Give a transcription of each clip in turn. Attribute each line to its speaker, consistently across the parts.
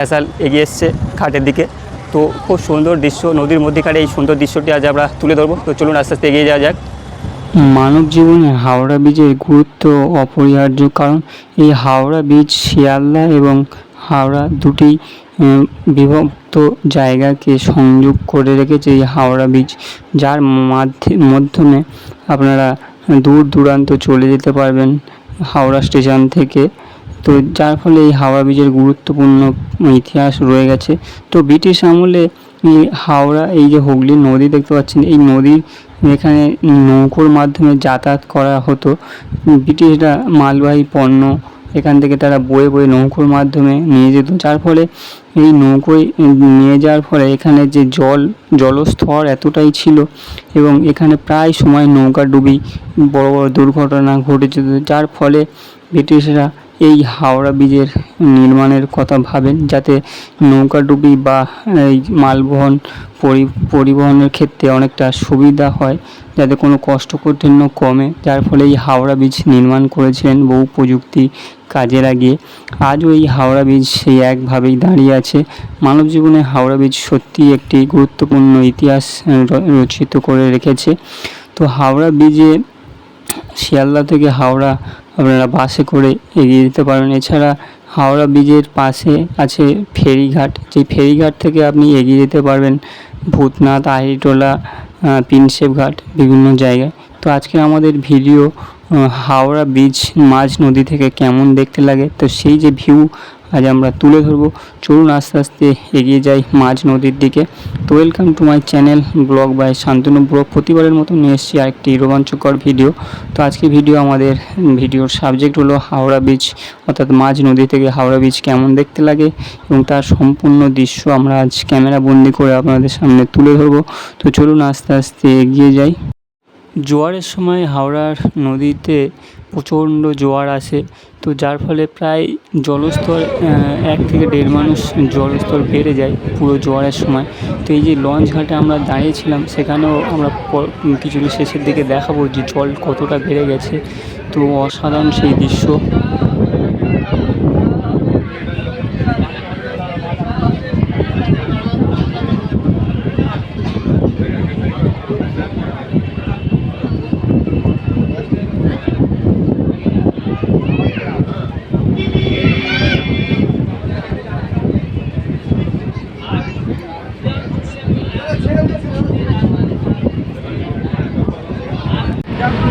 Speaker 1: ফ্যাসাল এগিয়ে এসছে ঘাটের দিকে। তো খুব সুন্দর দৃশ্য, নদীর মধ্যেখানে এই সুন্দর দৃশ্যটি আজ আমরা তুলে ধরবো। তো চলুন আস্তে আস্তে এগিয়ে যাওয়া যাক। মানব জীবনে হাওড়া ব্রিজের গুরুত্ব অপরিহার্য কারণ এই হাওড়া ব্রিজ শিয়ালদা এবং হাওড়া দুটি বিভক্ত জায়গাকে সংযোগ করে রেখেছে এই হাওড়া ব্রিজ যার মাধ্যে, মাধ্যমে আপনারা দূর দূরান্ত চলে যেতে পারবেন হাওড়া স্টেশন থেকে। তো যার ফলে এই হাওড়া ব্রিজের গুরুত্বপূর্ণ ইতিহাস রয়ে গেছে। তো ব্রিটিশ আমলে হাওড়া, এই যে হুগলি নদী দেখতে পাচ্ছেন, এই নদীর এখানে নৌকোর মাধ্যমে যাতায়াত করা হতো। ব্রিটিশরা মালবাহী পণ্য এখান থেকে তারা বয়ে বয়ে নৌকোর মাধ্যমে নিয়ে যেত। যার ফলে এই নৌকোয় নিয়ে যাওয়ার ফলে এখানে যে জল, জলস্তর এতটাই ছিল এবং এখানে প্রায় সময় নৌকা ডুবি বড় বড় দুর্ঘটনা ঘটে যেত যার ফলে ব্রিটিশরা এই হাওড়া ব্রিজের নির্মাণের কথা ভাবেন, যাতে নৌকাডুবি বা এই মালবহন পরি, পরিবহনের ক্ষেত্রে অনেকটা সুবিধা হয়, যাতে কোনো কষ্টকাঠিন্য কমে। যার ফলে এই হাওড়া ব্রিজ নির্মাণ করেছিলেন বহু প্রযুক্তি কাজে লাগিয়ে আজও এই হাওড়া ব্রিজ সেই একভাবেই দাঁড়িয়ে আছে। মানব জীবনে হাওড়া ব্রিজ সত্যিই একটি গুরুত্বপূর্ণ ইতিহাস রচিত করে রেখেছে। তো হাওড়া ব্রিজে শিয়ালদা থেকে হাওড়া আপনারা বাসে করে এগিয়ে যেতে পারবেন এছাড়া হাওড়া ব্রিজের পাশে আছে ফেরিঘাট। যে ফেরিঘাট থেকে আপনি এগিয়ে যেতে পারবেন, ভূতনাথ আহিটোলা পিনসেপ ঘাট, বিভিন্ন জায়গায়। তো আজকে আমাদের ভিডিও হাওড়া ব্রিজ মাঝ নদী থেকে কেমন দেখতে লাগে, তো সেই যে ভিউ আজ আমরা তুলে ধরবো। চলুন আস্তে আস্তে এগিয়ে যাই মাঝ নদীর দিকে। তো welcome to my channel blog by Shantanu blog. প্রতিবারের মতো নিয়ে এসেছি আরেকটি রোমাঞ্চকর ভিডিও তো আজকে ভিডিও আমাদের ভিডিওর সাবজেক্ট হলো হাওড়া ব্রিজ অর্থাৎ মাঝ নদী থেকে হাওড়া ব্রিজ কেমন দেখতে লাগে এবং তার সম্পূর্ণ দৃশ্য আমরা আজ ক্যামেরা বন্দি করে আপনাদের সামনে তুলে ধরবো। তো চলুন আস্তে আস্তে এগিয়ে যাই। জোয়ারের সময় হাওড়ার নদীতে প্রচণ্ড জোয়ার আসে। তো যার ফলে প্রায় জলস্তর এক থেকে দেড় মানুষ জলস্তর বেড়ে যায় পুরো জোয়ারের সময়। তো এই যে লঞ্চ ঘাটে আমরা দাঁড়িয়েছিলাম, সেখানেও আমরা কিছুটা শেষের দিকে দেখাবো যে জল কতটা বেড়ে গেছে। তো অসাধারণ সেই দৃশ্য।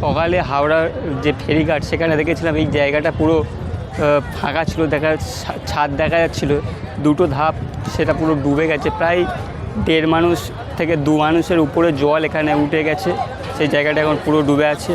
Speaker 2: সকালে হাওড়ার যে ফেরিঘাট, সেখানে দেখেছিলাম এই জায়গাটা পুরো
Speaker 1: ফাঁকা ছিল, দেখা ছাদ দেখা যাচ্ছিল, দুটো ধাপ সেটা পুরো ডুবে গেছে, প্রায় দেড় মানুষ থেকে দু মানুষের উপরে জল এখানে উঠে গেছে, সেই জায়গাটা এখন পুরো ডুবে আছে।